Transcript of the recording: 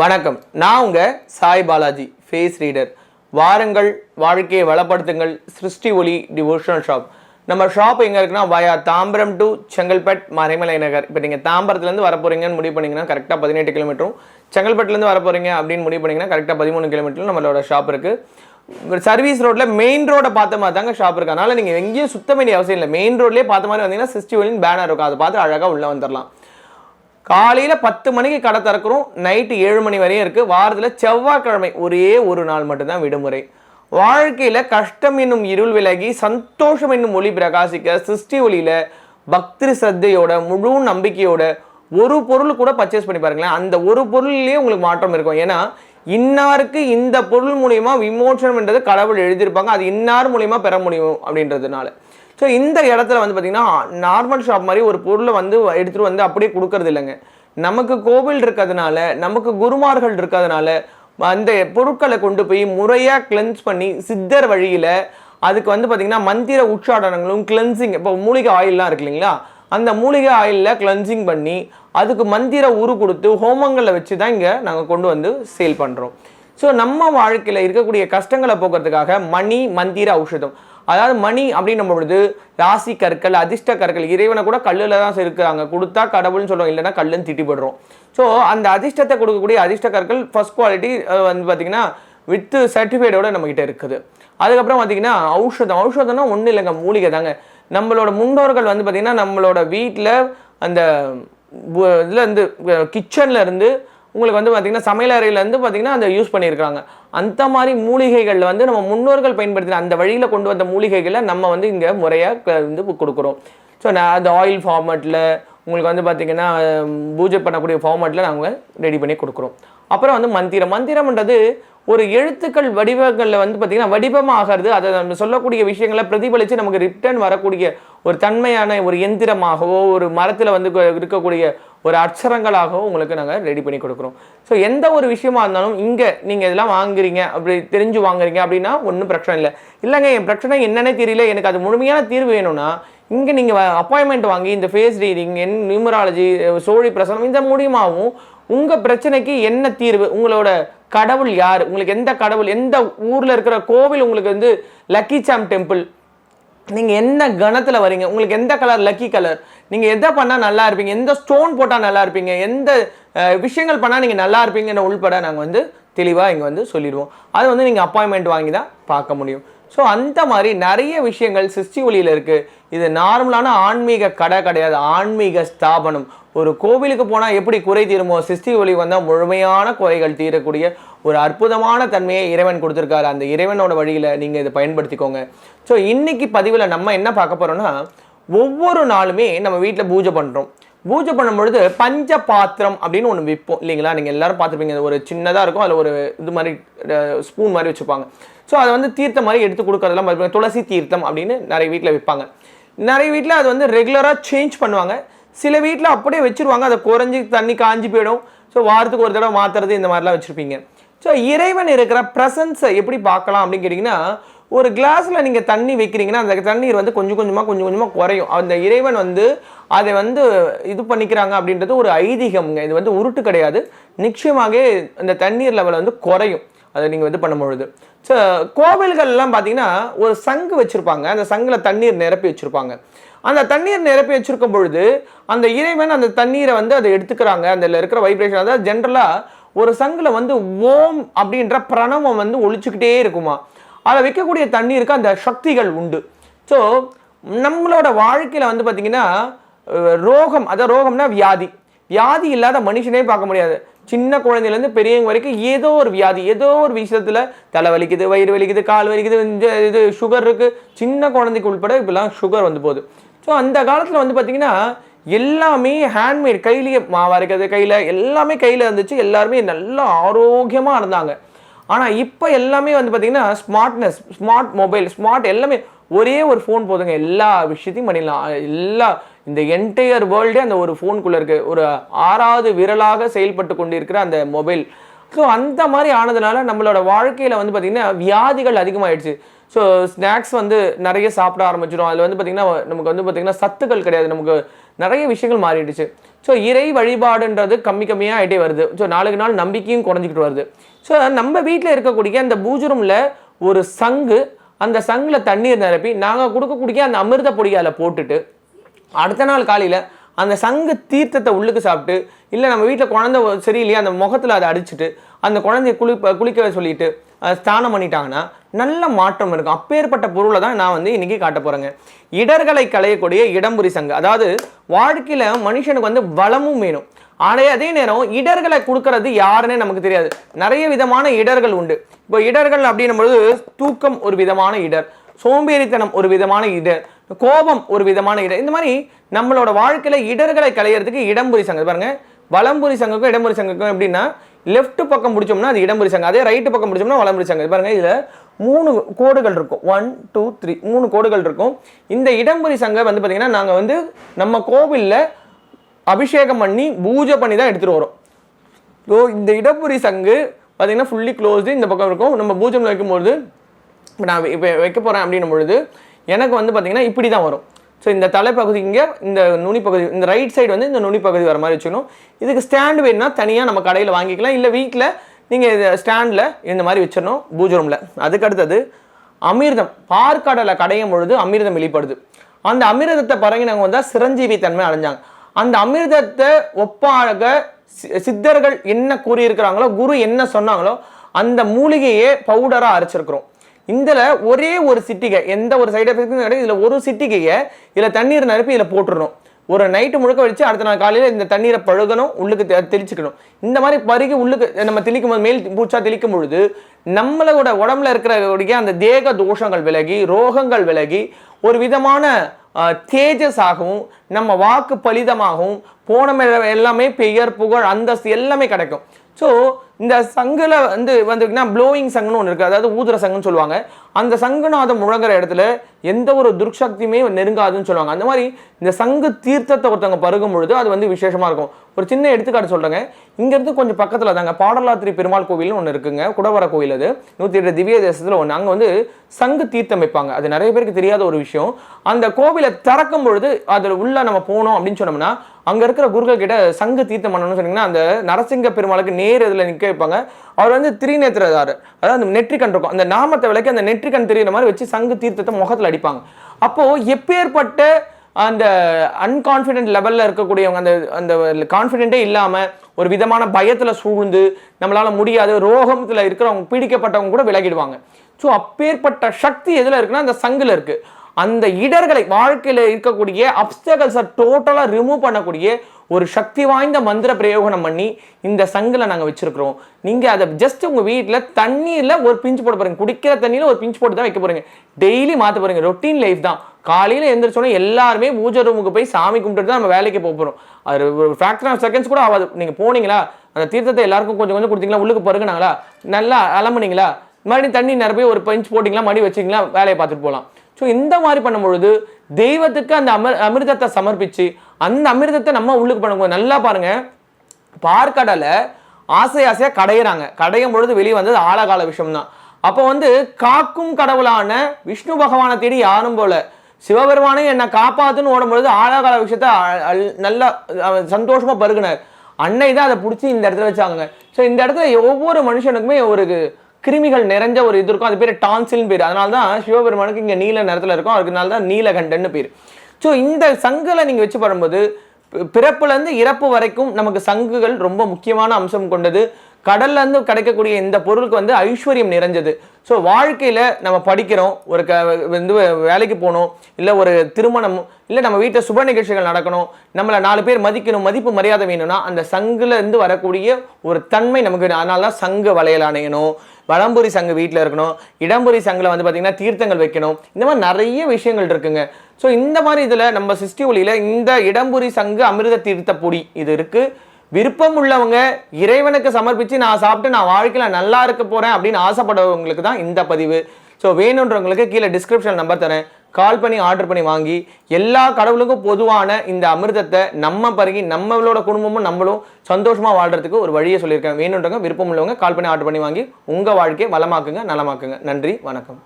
வணக்கம். நான் உங்க சாய் பாலாஜி ஃபேஸ் ரீடர் வாருங்கள் வாழ்க்கையை வளப்படுத்துங்கள். சிருஷ்டி ஒளி டிவோஷனல் ஷாப் நம்ம ஷாப் எங்கே இருக்குன்னா வயா தாம்பரம் டு செங்கல்பட் மறைமலை நகர். இப்போ நீங்கள் தாம்பரத்துலேருந்து வர போகிறீங்கன்னு முடிவு பண்ணிங்கன்னா கரெக்டாக பதினெட்டு கிலோமீட்டரும் செங்கல்பட்டுலேருந்து வர போகிறீங்க அப்படின்னு முடிவு பண்ணிங்கன்னா கரெக்டாக பதிமூணு கிலோமீட்டரும் நம்மளோட ஷாப் இருக்குது சர்வீஸ் ரோட்டில் மெயின் ரோட பார்த்த மாதிரி தாங்க ஷாப் இருக்குது அதனால் நீங்கள் எங்கேயும் சுத்த வேண்டிய அவசியம் இல்லை. மெயின் ரோட்லேயே பார்த்த மாதிரி வந்தீங்கன்னா சிஸ்டி ஒலின்னு பேனர் இருக்கும். அதை பார்த்து அழகாக உள்ளே வந்துடலாம் காலையில் பத்து மணிக்கு கடை திறக்கிறோம் நைட்டு ஏழு மணி வரையும் இருக்குது வாரத்தில் செவ்வாய்க்கிழமை ஒரே ஒரு நாள் மட்டும்தான் விடுமுறை. வாழ்க்கையில் கஷ்டம் என்னும் இருள் விலகி சந்தோஷம் என்னும் ஒளி பிரகாசிக்க சிருஷ்டி ஒளியில் பக்தி சத்தையோட முழு நம்பிக்கையோட ஒரு பொருள் கூட பர்ச்சேஸ் பண்ணி பாருங்களேன். அந்த ஒரு பொருள்லேயே உங்களுக்கு மாற்றம் இருக்கும். ஏன்னா இன்னாருக்கு இந்த பொருள் மூலயமா விமோச்சனம்ன்றது கடவுள் எழுதியிருப்பாங்க. அது இன்னார் மூலயமா பெற முடியும் அப்படின்றதுனால. ஸோ இந்த இடத்துல வந்து பார்த்தீங்கன்னா நார்மல் ஷாப் மாதிரி ஒரு பொருளை வந்து எடுத்துகிட்டு வந்து அப்படியே கொடுக்கறது இல்லைங்க. நமக்கு கோவில் இருக்கிறதுனால நமக்கு குருமார்கள் இருக்கிறதுனால அந்த பொருட்களை கொண்டு போய் முறையாக கிளென்ஸ் பண்ணி சித்தர் வழியில் அதுக்கு வந்து பார்த்திங்கன்னா மந்திர உச்சாடனங்களும் கிளென்சிங் இப்போ மூலிகை ஆயில்லாம் இருக்கு இல்லைங்களா? அந்த மூலிகை ஆயிலில் கிளென்சிங் பண்ணி அதுக்கு மந்திர உரு கொடுத்து ஹோமங்களை வச்சு தான் இங்கே நாங்கள் கொண்டு வந்து சேல் பண்ணுறோம் ஸோ நம்ம வாழ்க்கையில் இருக்கக்கூடிய கஷ்டங்களை போக்குறதுக்காக மணி மந்திர ஔஷதம். அதாவது மணி அப்படின்னும் பொழுது ராசி கற்கள் அதிர்ஷ்ட கற்கள் இறைவனை கூட கல்லில் தான் இருக்கிறாங்க கொடுத்தா கடவுள்னு சொல்லுவோம் இல்லைன்னா கல்லுன்னு திட்டிப்படுறோம். ஸோ அந்த அதிர்ஷ்டத்தை கொடுக்கக்கூடிய அதிர்ஷ்ட கற்கள் ஃபஸ்ட் குவாலிட்டி வந்து பார்த்தீங்கன்னா வித்து சர்டிஃபிகேட்டோட நம்மக்கிட்ட இருக்குது. அதுக்கப்புறம் பார்த்திங்கன்னா ஔஷதம். ஔஷதம்னா ஒன்றும் இல்லைங்க மூலிகை தாங்க. நம்மளோட முன்னோர்கள் வந்து பார்த்திங்கன்னா நம்மளோட வீட்டில் அந்த இதில் இருந்து கிச்சனில் இருந்து உங்களுக்கு வந்து பார்த்திங்கன்னா சமையலறையிலேருந்து பார்த்திங்கன்னா இருந்து அதை யூஸ் பண்ணியிருக்காங்க. அந்த மாதிரி மூலிகைகள் வந்து நம்ம முன்னோர்கள் பயன்படுத்தின அந்த வழியில் கொண்டு வந்த மூலிகைகளை நம்ம வந்து இங்கே முறையாக வந்து கொடுக்குறோம். ஸோ நான் அந்த ஆயில் ஃபார்மேட்டில் உங்களுக்கு வந்து பார்த்திங்கன்னா பூஜை பண்ணக்கூடிய ஃபார்மேட்டில் நாங்கள் ரெடி பண்ணி கொடுக்குறோம். அப்புறம் வந்து மந்திரம். மந்திரம்ன்றது ஒரு எழுத்துக்கள் வடிவங்களில் வந்து பார்த்திங்கன்னா வடிவமாகிறது அதை நம்ம சொல்லக்கூடிய விஷயங்களை பிரதிபலித்து நமக்கு ரிட்டர்ன் வரக்கூடிய ஒரு தன்மையான ஒரு எந்திரமாகவோ ஒரு மரத்தில் வந்து இருக்கக்கூடிய ஒரு அட்சரங்களாகவும் உங்களுக்கு நாங்கள் ரெடி பண்ணி கொடுக்குறோம். ஸோ எந்த ஒரு விஷயமா இருந்தாலும் இங்கே நீங்கள் இதெல்லாம் வாங்குறீங்க அப்படி தெரிஞ்சு வாங்குறீங்க அப்படின்னா ஒன்றும் பிரச்சனை இல்லை. இல்லைங்க என் பிரச்சனை என்னன்னே தெரியல. எனக்கு அது முழுமையான தீர்வு வேணும்னா இங்கே நீங்கள் அப்பாயின்மெண்ட் வாங்கி இந்த ஃபேஸ் ரீடிங் என் நியூமராலஜி சோழி பிரசனம் இந்த மூலியமாகவும் உங்கள் பிரச்சனைக்கு என்ன தீர்வு? உங்களோட கடவுள் யார்? உங்களுக்கு எந்த கடவுள் எந்த ஊரில் இருக்கிற கோவில் உங்களுக்கு வந்து லக்கி சாம் டெம்பிள் நீங்கள் என்ன கணத்தில் வரீங்க உங்களுக்கு எந்த கலர் லக்கி கலர் நீங்கள் எதை பண்ணால் நல்லா இருப்பீங்க? எந்த ஸ்டோன் போட்டால் நல்லா இருப்பீங்க? எந்த விஷயங்கள் பண்ணால் நீங்கள் நல்லா இருப்பீங்கன்னு உள்பட நாங்கள் வந்து தெளிவாக இங்கே வந்து சொல்லிடுவோம். அது வந்து நீங்கள் அப்பாயின்மெண்ட் வாங்கி தான் பார்க்க முடியும். ஸோ அந்த மாதிரி நிறைய விஷயங்கள் சிஸ்டி ஒளியில் இருக்குது இது நார்மலான ஆன்மீக கடை கிடையாது. ஆன்மீக ஸ்தாபனம். ஒரு கோவிலுக்கு போனால் எப்படி குறை தீருமோ சிஸ்டி ஒளி வந்தால் முழுமையான குறைகள் தீரக்கூடிய ஒரு அற்புதமான தன்மையை இறைவன் கொடுத்துருக்காரு. அந்த இறைவனோட வழியில் நீங்கள் இதை பயன்படுத்திக்கோங்க. ஸோ இன்றைக்கி பதிவில் நம்ம என்ன பார்க்க போகிறோன்னா ஒவ்வொரு நாளுமே நம்ம வீட்டில் பூஜை பண்ணுறோம் பூஜை பண்ணும்பொழுது பஞ்ச பாத்திரம் அப்படின்னு ஒன்று விற்போம் இல்லைங்களா? நீங்கள் எல்லோரும் பார்த்துருப்பீங்க. ஒரு சின்னதாக இருக்கும். அதில் ஒரு இது மாதிரி ஸ்பூன் மாதிரி வச்சுப்பாங்க. ஸோ அதை வந்து தீர்த்தம் மாதிரி எடுத்து கொடுக்குறதெல்லாம் பார்த்துருப்பாங்க துளசி தீர்த்தம் அப்படின்னு நிறைய வீட்டில் விற்பாங்க நிறைய வீட்டில் அது வந்து ரெகுலராக சேஞ்ச் பண்ணுவாங்க. சில வீட்டில் அப்படியே வச்சுருவாங்க. அதை குறைஞ்சி தண்ணி காஞ்சி போயிடும். ஸோ வாரத்துக்கு ஒரு தடவை மாற்றுறது இந்த மாதிரிலாம் வச்சுருப்பீங்க. ஸோ இறைவன் இருக்கிற ப்ரெசன்ஸை எப்படி பார்க்கலாம் அப்படின்னு கேட்டிங்கன்னா ஒரு கிளாஸில் நீங்கள் தண்ணி வைக்கிறீங்கன்னா அந்த தண்ணீர் வந்து கொஞ்சம் கொஞ்சமாக கொஞ்சம் கொஞ்சமாக குறையும். அந்த இறைவன் வந்து அதை வந்து இது பண்ணிக்கிறாங்க அப்படின்றது ஒரு ஐதீகம்ங்க. இது வந்து உருட்டு கிடையாது. நிச்சயமாக அந்த தண்ணீர் லெவல் வந்து குறையும். அதை நீங்கள் வந்து பண்ணும்பொழுது ஸோ கோவில்கள்லாம் பார்த்தீங்கன்னா ஒரு சங்கு வச்சுருப்பாங்க. அந்த சங்கில் தண்ணீர் நிரப்பி வச்சுருப்பாங்க. அந்த தண்ணீர் நிரப்பி வச்சுருக்கும் பொழுது அந்த இறைவன் அந்த தண்ணீரை வந்து அதை எடுத்துக்கிறாங்க. அதில் இருக்கிற வைப்ரேஷன் அதாவது ஜென்ரலாக ஒரு சங்கில் வந்து ஓம் அப்படின்ற பிரணவம் வந்து ஒழிச்சுக்கிட்டே இருக்குமா? அதை வைக்கக்கூடிய தண்ணீருக்கு அந்த சக்திகள் உண்டு. ஸோ நம்மளோட வாழ்க்கையில் வந்து பார்த்திங்கன்னா ரோகம் அதாவது ரோகம்னா வியாதி. வியாதி இல்லாத மனுஷனே பார்க்க முடியாது. சின்ன குழந்தையிலேருந்து பெரியவங்க வரைக்கும் ஏதோ ஒரு வியாதி ஏதோ ஒரு விஷயத்தில் தலை வலிக்குது வயிறு வலிக்குது கால் வலிக்குது இந்த இது சுகர் இருக்குது சின்ன குழந்தைக்கு உள்பட இப்போலாம் சுகர் வந்து போகுது. ஸோ அந்த காலத்தில் வந்து பார்த்திங்கன்னா எல்லாமே ஹேண்ட்மேட் கையிலேயே மாவரைக்கிறது இருக்கிறது கையில் எல்லாமே கையில் இருந்துச்சு. எல்லாருமே நல்லா ஆரோக்கியமாக இருந்தாங்க. ஆனால் இப்போ எல்லாமே வந்து பார்த்தீங்கன்னா ஸ்மார்ட்னஸ் ஸ்மார்ட் மொபைல் ஸ்மார்ட் எல்லாமே ஒரே ஒரு ஃபோன் போதுங்க. எல்லா விஷயத்தையும் பண்ணிடலாம். எல்லா இந்த என்டையர் வேர்ல்டே அந்த ஒரு ஃபோனுக்குள்ளே இருக்குது ஒரு ஆறாவது விரலாக செயல்பட்டு கொண்டிருக்கிற அந்த மொபைல் ஸோ அந்த மாதிரி ஆனதுனால நம்மளோட வாழ்க்கையில் வந்து பார்த்திங்கன்னா வியாதிகள் அதிகமாகிடுச்சு ஸோ ஸ்நாக்ஸ் வந்து நிறைய சாப்பிட ஆரம்பிச்சிடும். அதில் வந்து பார்த்திங்கன்னா நமக்கு வந்து பார்த்திங்கன்னா சத்துக்கள் கிடையாது. நமக்கு நிறைய விஷயங்கள் மாறிடுச்சு. ஸோ இறை வழிபாடுன்றது கம்மி கம்மியாக ஆகிட்டே வருது. ஸோ நாளுக்கு நாள் நம்பிக்கையும் குறைஞ்சிக்கிட்டு வருது. ஸோ நம்ம வீட்டில் இருக்கக்கூடிய அந்த பூஜரூமில் ஒரு சங்கு அந்த சங்கில் தண்ணீர் நிரப்பி நாங்கள் கொடுக்கக்கூடிய அந்த அமிர்த பொடியால் போட்டுட்டு அடுத்த நாள் காலையில் அந்த சங்கு தீர்த்தத்தை உள்ளுக்கு சாப்பிட்டு இல்லை நம்ம வீட்டில் குழந்தை சரியில்லையா அந்த முகத்தில் அதை அடிச்சுட்டு அந்த குழந்தைய குளி குளிக்க சொல்லிட்டு ஸ்தானம் ஸ்நானம் பண்ணிட்டாங்கன்னா நல்ல மாற்றம் இருக்கும். அப்பேற்பட்ட பொருளை தான் நான் வந்து இன்றைக்கி காட்ட போகிறேங்க இடர்களை களையக்கூடிய இடம்புரி சங்கு. அதாவது வாழ்க்கையில் மனுஷனுக்கு வந்து வளமும் வேணும். ஆனால் அதே நேரம் இடர்களை கொடுக்கறது யாருன்னே நமக்கு தெரியாது. நிறைய விதமான இடர்கள் உண்டு. இப்போ இடர்கள் அப்படின்னும் பொழுது தூக்கம் ஒரு விதமான இடர் சோம்பேறித்தனம் ஒரு விதமான இடர் கோபம் ஒரு விதமான இடர். இந்த மாதிரி நம்மளோட வாழ்க்கையில் இடர்களை களையிறதுக்கு இடம்புரி சங்கம். பாருங்க வலம்புரி சங்கக்கும் இடம்புரி சங்கக்கும் எப்படின்னா லெஃப்ட் பக்கம் பிடிச்சோம்னா அது இடம்புரி சங்கம். அதே ரைட்டு பக்கம் பிடிச்சோம்னா வலம்புரி சங்கம். பாருங்கள் பாருங்க மூணு கோடுகள் இருக்கும். ஒன் டூ த்ரீ மூணு கோடுகள் இருக்கும். இந்த இடம்புரி சங்கம் வந்து பார்த்தீங்கன்னா நாங்கள் வந்து நம்ம கோவிலில் அபிஷேகம் பண்ணி பூஜை பண்ணி தான் எடுத்துகிட்டு வரோம். ஸோ இந்த இடப்புரி சங்கு பார்த்தீங்கன்னா ஃபுல்லி க்ளோஸ்டு இந்த பக்கம் இருக்கும். நம்ம பூஜையில் வைக்கும்பொழுது இப்போ நான் இப்போ வைக்க போகிறேன் அப்படின்னும் பொழுது எனக்கு வந்து பார்த்திங்கன்னா இப்படி தான் வரும். ஸோ இந்த தலைப்பகுதி இங்கே இந்த நுனி பகுதி இந்த ரைட் சைடு வந்து இந்த நுனி பகுதி வர மாதிரி வச்சுக்கணும். இதுக்கு ஸ்டாண்டு வேணும்னா தனியாக நம்ம கடையில் வாங்கிக்கலாம். இல்லை வீட்டில் நீங்கள் இது ஸ்டாண்டில் இந்த மாதிரி வச்சிடணும் பூஜை ரூமில் அதுக்கு அடுத்தது அமிர்தம். பார்க்கடலை கடையும் பொழுது அமிர்தம் வெளிப்படுது. அந்த அமிர்தத்தை பரங்கினவங்க வந்தால் சிரஞ்சீவி தன்மை அடைஞ்சாங்க. அந்த அமிர்தத்தை ஒப்பாக சி- சித்தர்கள் என்ன கூறியிருக்கிறாங்களோ குரு என்ன சொன்னாங்களோ அந்த மூலிகையே பவுடராக அரைச்சிருக்கிறோம். இதில் ஒரே ஒரு சிட்டிகை எந்த ஒரு சைடு எஃபெக்ட்டும் கிடையாது. இதில் ஒரு சிட்டிகையை இதில் தண்ணீர் நிரப்பி இதில் போட்டுடணும் ஒரு நைட்டு முழுக்க வச்சு அடுத்த நாள் காலையில் இந்த தண்ணீரை பழுகணும் உள்ளுக்கு தெ- தெளிச்சுக்கணும். இந்த மாதிரி பருகி உள்ளுக்கு நம்ம தெளிக்கும் போது மேல் பூச்சா தெளிக்கும் பொழுது நம்மளோட உடம்புல இருக்கிற அந்த தேக தோஷங்கள் விலகி ரோகங்கள் விலகி ஒரு விதமான தேஜஸாகவும் நம்ம வாக்கு பலிதமாகவும் போன எல்லாமே பெயர் புகழ் அந்தஸ்து எல்லாமே கிடைக்கும். ஸோ இந்த சங்கில் வந்து வந்துன்னா ப்ளோயிங் சங்குன்னு ஒன்று இருக்குது அதாவது ஊதுற சங்குன்னு சொல்லுவாங்க. அந்த சங்குநாதம் முழங்குற இடத்துல எந்த ஒரு துர்சக்தியுமே நெருங்காதுன்னு சொல்லுவாங்க. அந்த மாதிரி இந்த சங்கு தீர்த்தத்தை ஒருத்தவங்க பருகும் பொழுது அது வந்து விசேஷமாக இருக்கும். ஒரு சின்ன எடுத்துக்காட்டு சொல்கிறேங்க இங்கேருந்து கொஞ்சம் பக்கத்தில் தாங்க. பாடலாத்திரி பெருமாள் கோவில்னு ஒன்று இருக்குங்க. குடவர கோவில் அது. நூற்றி எட்டு திவ்ய தேசத்தில் ஒன்று அங்கே வந்து சங்கு தீர்த்தம் வைப்பாங்க. அது நிறைய பேருக்கு தெரியாத ஒரு விஷயம். அந்த கோவிலை திறக்கும் பொழுது அதில் உள்ள நம்ம போனோம் அப்படின்னு சொன்னோம்னா அங்கே இருக்கிற குருக்கள் கிட்ட சங்கு தீர்த்தம் பண்ணணும்னு சொன்னீங்கன்னா அந்த நரசிங்க பெருமாளுக்கு நேர் இதில் நிற்க வைப்பாங்க அவர் வந்து திரிநேத்திரதாரு. அதாவது அந்த நெற்றிக்கண் இருக்கும். அந்த நாமத்தை விளக்கி அந்த நெற்றிக்கண் தெரியுற மாதிரி வச்சு சங்கு தீர்த்தத்தை முகத்தில் அடிப்பாங்க. அப்போ எப்பேற்பட்ட அந்த அன்கான்ஃபிடென்ட் லெவலில் இருக்கக்கூடியவங்க அந்த அந்த கான்ஃபிடென்ட்டே இல்லாமல் ஒரு விதமான பயத்தில் சூழ்ந்து நம்மளால முடியாது ரோகத்தில் இருக்கிறவங்க பீடிக்கப்பட்டவங்க கூட விலகிடுவாங்க. ஸோ அப்பேற்பட்ட சக்தி எதில் இருக்குன்னா அந்த சங்கில் இருக்கு. அந்த இடர்களை வாழ்க்கையில் இருக்கக்கூடிய அப்டகல்ஸை டோட்டலாக ரிமூவ் பண்ணக்கூடிய ஒரு சக்தி வாய்ந்த மந்திர பிரயோகனம் பண்ணி இந்த சங்கில் நாங்கள் வச்சுருக்குறோம். நீங்கள் அதை ஜஸ்ட் உங்கள் வீட்டில் தண்ணீரில் ஒரு பிஞ்சு போட போகிறீங்க குடிக்கிற தண்ணியில் ஒரு பிஞ்சு போட்டு தான் வைக்க போகிறீங்க டெய்லி மாற்ற போகிறீங்க ரொட்டீன் லைஃப் தான். காலையில் எழுந்திரிச்சோன்னே எல்லாருமே பூஜை ரூமுக்கு போய் சாமி கும்பிட்டு தான் நம்ம வேலைக்கு போக போகிறோம் அது ஒரு ஃப்ராக்ஷன் ஆஃப் செகண்ட்ஸ் கூட ஆகாது. நீங்கள் போனீங்களா? அந்த தீர்த்தத்தை எல்லாருக்கும் கொஞ்சம் கொஞ்சம் கொடுத்தீங்களா உள்ளுக்கு பருகுனாங்களா? நல்லா அலம்புனீங்களா? மறுபடியும் தண்ணி நிரப்பி ஒரு பஞ்ச் போட்டிங்களா? மறுபடியும் வச்சிங்களா? வேலையை பார்த்துட்டு போகலாம். ஸோ இந்த மாதிரி பண்ணும்பொழுது தெய்வத்துக்கு அந்த அமிர் அமிர்தத்தை சமர்ப்பித்து அந்த அமிர்தத்தை நம்ம உள்ளுக்கு பண்ணும்போது நல்லா பாருங்கள் பார்க்கடலை ஆசை ஆசையாக கடையிறாங்க. கடையும் பொழுது வெளியே வந்தது ஆழகால விஷயம் தான் அப்போ வந்து காக்கும் கடவுளான விஷ்ணு பகவானை தேடி யாரும் போல சிவபெருமானே என்னை காப்பாத்துன்னு ஓடும்பொழுது ஆழகால விஷயத்த அல்- நல்லா சந்தோஷமாக பருகினார். அன்னை தான் அதை பிடிச்சி இந்த இடத்துல வச்சாங்க ஸோ இந்த இடத்துல ஒவ்வொரு மனுஷனுக்குமே ஒரு கிருமிகள் நிறைஞ்ச ஒரு இது இருக்கும். அது பேர் டான்சில்னு பேர். அதனால தான் சிவபெருமானுக்கு இங்கே நீல நிறத்தில் இருக்கும். அதுக்குனால தான் நீலகண்டன்னு பேர். ஸோ இந்த சங்குகளை நீங்கள் வச்சு பண்ணும்போது பிறப்புலேருந்து இறப்பு வரைக்கும் நமக்கு சங்குகள் ரொம்ப முக்கியமான அம்சம் கொண்டது. கடல்லேருந்து கிடைக்கக்கூடிய இந்த பொருளுக்கு வந்து ஐஸ்வர்யம் நிறைஞ்சது. ஸோ வாழ்க்கையில் நம்ம படிக்கிறோம் ஒரு க வந்து வேலைக்கு போகணும் இல்லை ஒரு திருமணம் இல்லை நம்ம வீட்டில் சுப நிகழ்ச்சிகள் நடக்கணும் நம்மளை நாலு பேர் மதிக்கணும் மதிப்பு மரியாதை வேணும்னா அந்த சங்குலேருந்து வரக்கூடிய ஒரு தன்மை நமக்கு வேணும். அதனால தான் சங்கு வளையல் அணையணும் வளம்புரி சங்கு வீட்டில் இருக்கணும் இடம்புரி சங்கில் வந்து பார்த்தீங்கன்னா தீர்த்தங்கள் வைக்கணும். இந்த மாதிரி நிறைய விஷயங்கள் இருக்குங்க. ஸோ இந்த மாதிரி இதில் நம்ம சிஸ்டி ஒளியில் இந்த இடம்புரி சங்கு அமிர்த தீர்த்த பொடி இது இருக்குது விருப்பம் உள்ளவங்க இறைவனுக்கு சமர்ப்பித்து நான் சாப்பிட்டு நான் வாழ்க்கையில் நல்லா இருக்க போகிறேன் அப்படின்னு ஆசைப்படுறவங்களுக்கு தான் இந்த பதிவு. ஸோ வேணுன்றவங்களுக்கு கீழே டிஸ்கிரிப்ஷன் நம்பர் தரேன். கால் பண்ணி ஆர்டர் பண்ணி வாங்கி எல்லா கடவுளுக்கும் பொதுவான இந்த அமிர்தத்தை நம்ம பருகி நம்மளோட குடும்பமும் நம்மளும் சந்தோஷமாக வாழ்கிறதுக்கு ஒரு வழியை சொல்லியிருக்கேன். வேணுன்றவங்க விருப்பம் உள்ளவங்க கால் பண்ணி ஆர்டர் பண்ணி வாங்கி உங்கள் வாழ்க்கையை வளமாக்குங்க நலமாக்குங்க. நன்றி வணக்கம்.